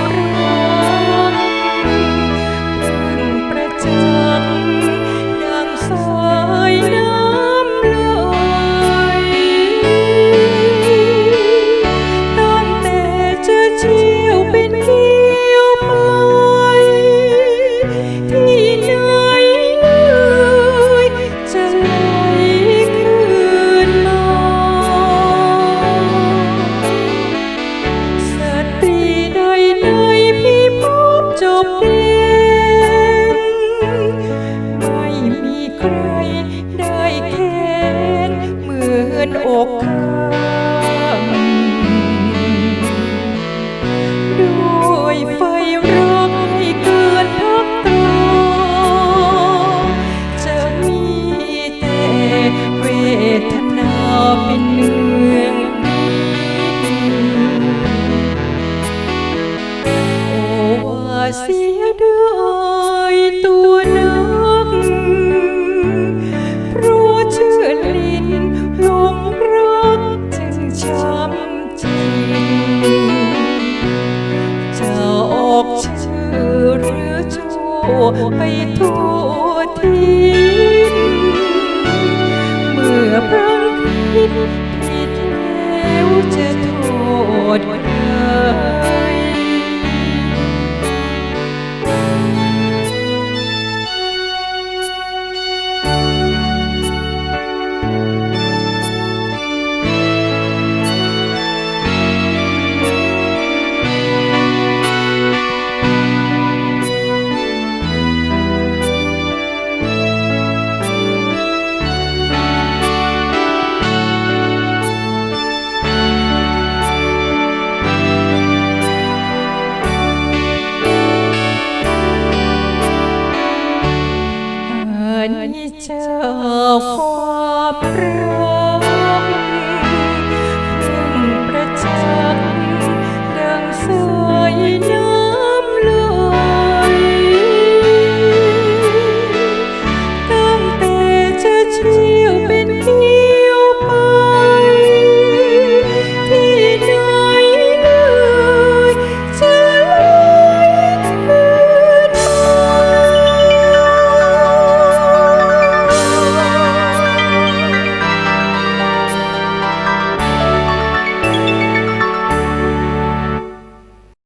Thank. you. ไปทั่วทิศเมื่อพระคิดผิดแล้วจะโทษใคร นที่เจอความรัก